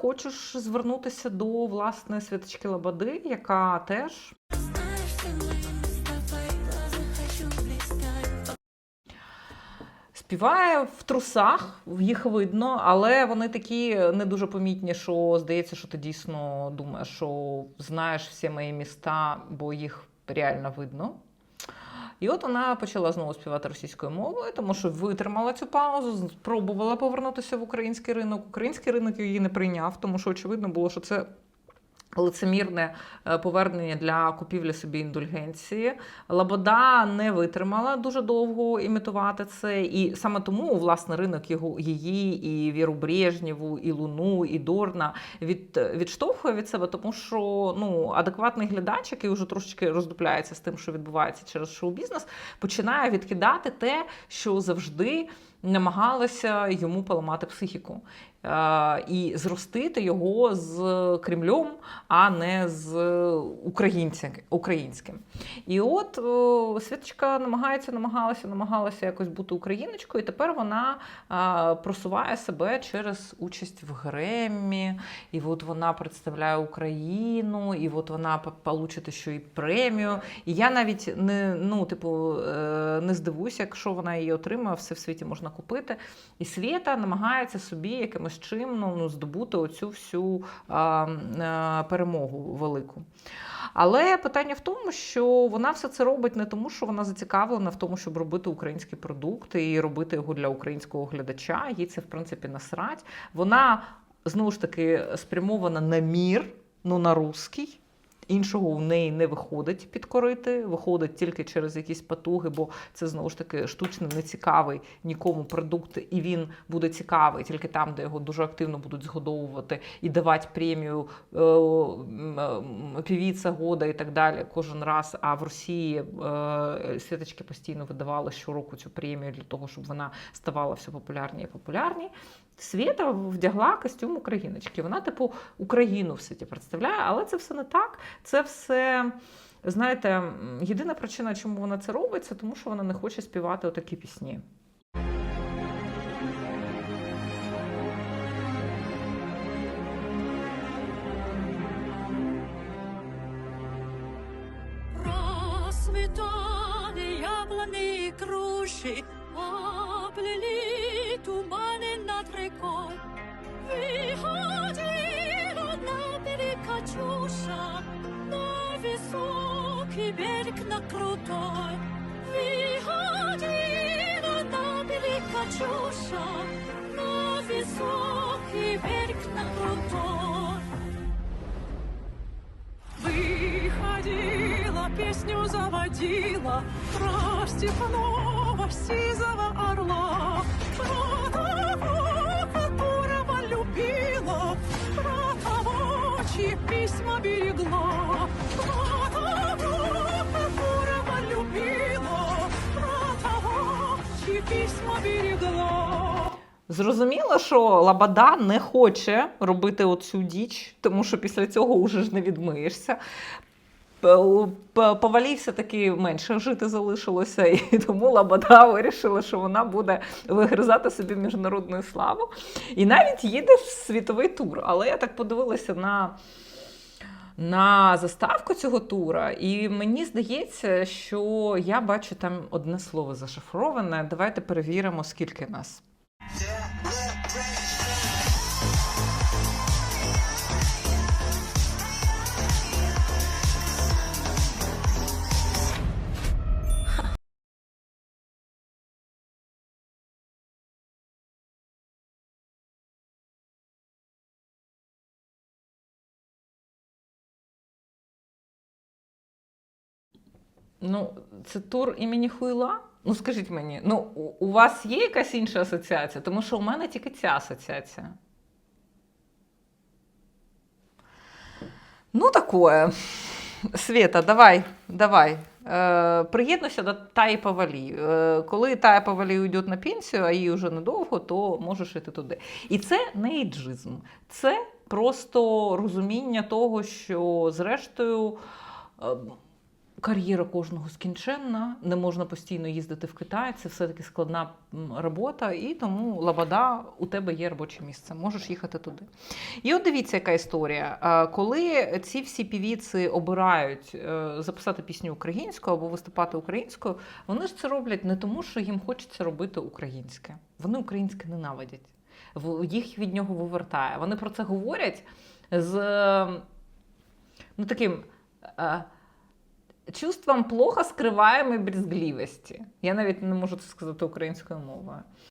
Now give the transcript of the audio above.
Хочеш звернутися до власне Світочки Лободи, яка теж хочу співає в трусах, їх видно, але вони такі не дуже помітні, що здається, що ти дійсно думаєш, що знаєш всі мої міста, бо їх реально видно. І от вона почала знову співати російською мовою, тому що витримала цю паузу, спробувала повернутися в український ринок. Український ринок її не прийняв, тому що очевидно було, що це лицемірне е, повернення для купівлі собі індульгенції. Лабода не витримала дуже довго імітувати це, і саме тому власне ринок його її, і Віру Брежнєву, і Луну, і Дорна від, відштовхує від себе, тому що ну адекватний глядач, який вже трошечки роздупляється з тим, що відбувається через шоу-бізнес, починає відкидати те, що завжди намагалося йому поламати психіку. Е, І зростити його з Кремлем, а не з українським. І от Світочка намагається, намагалася, намагалася якось бути україночкою, і тепер вона просуває себе через участь в Греммі, і от вона представляє Україну, і от вона по- получить ще й премію. І я навіть не, ну, типу, е, не здивуюся, якщо вона її отримає, все в світі можна купити. І Свєта намагається собі якимось чином ну, здобути оцю всю а, а, перемогу велику. Але питання в тому, що вона все це робить не тому, що вона зацікавлена в тому, щоб робити український продукт і робити його для українського глядача. Їй це в принципі насрать. Вона знову ж таки спрямована на мір, ну на русський. Іншого у неї не виходить підкорити, виходить тільки через якісь потуги, бо це знову ж таки штучно нецікавий нікому продукт, і він буде цікавий тільки там, де його дуже активно будуть згодовувати і давати премію е, м, півіця года і так далі кожен раз. А в Росії е, світочки постійно видавали щороку цю премію для того, щоб вона ставала все популярні і популярні. Світа вдягла костюм україночки. Вона, типу, Україну в світі представляє, але це все не так. Це все. Знаєте, єдина причина, чому вона це робить, це тому, що вона не хоче співати отакі пісні. Расцветали яблони и Оплели туманы над рекой. Выходила на берег Катюша, На высокий берег, на крутой. Выходила на берег Катюша, На высокий берег, на крутой. Выходила, песню заводила Про степного сизого орла письма берегла Зрозуміло, що Лабада не хоче робити оцю діч, тому що після цього уже ж не відмиєшся. Повалівся таки менше жити залишилося, і тому Лабада вирішила, що вона буде вигризати собі міжнародну славу. І навіть їде в світовий тур. Але я так подивилася на. На заставку цього тура, і мені здається, що я бачу там одне слово зашифроване. Давайте перевіримо, скільки нас. Ну, це тур імені Хуйла? Ну, скажіть мені, ну у, вас є якась інша асоціація? Тому що у мене тільки ця асоціація. Ну, такое. Света, давай, давай. Е, приєднуйся до Таї Павалі. Е, коли Тая Павалі йде на пенсію, а їй вже недовго, то можеш іти туди. І це не ейджизм, це просто розуміння того, що зрештою. е, кар'єра кожного скінченна, не можна постійно їздити в Китай. Це все-таки складна робота, і тому лабада, у тебе є робоче місце. Можеш їхати туди. І от дивіться, яка історія. Е, Коли ці всі півіці обирають е, записати пісню українською або виступати українською, вони ж це роблять не тому, що їм хочеться робити українське. Вони українське ненавидять. Їх від нього вивертає. Вони про це говорять з е, ну, таким. Чувством плохо скриваємо брізгливості. Я навіть не можу це сказати українською мовою.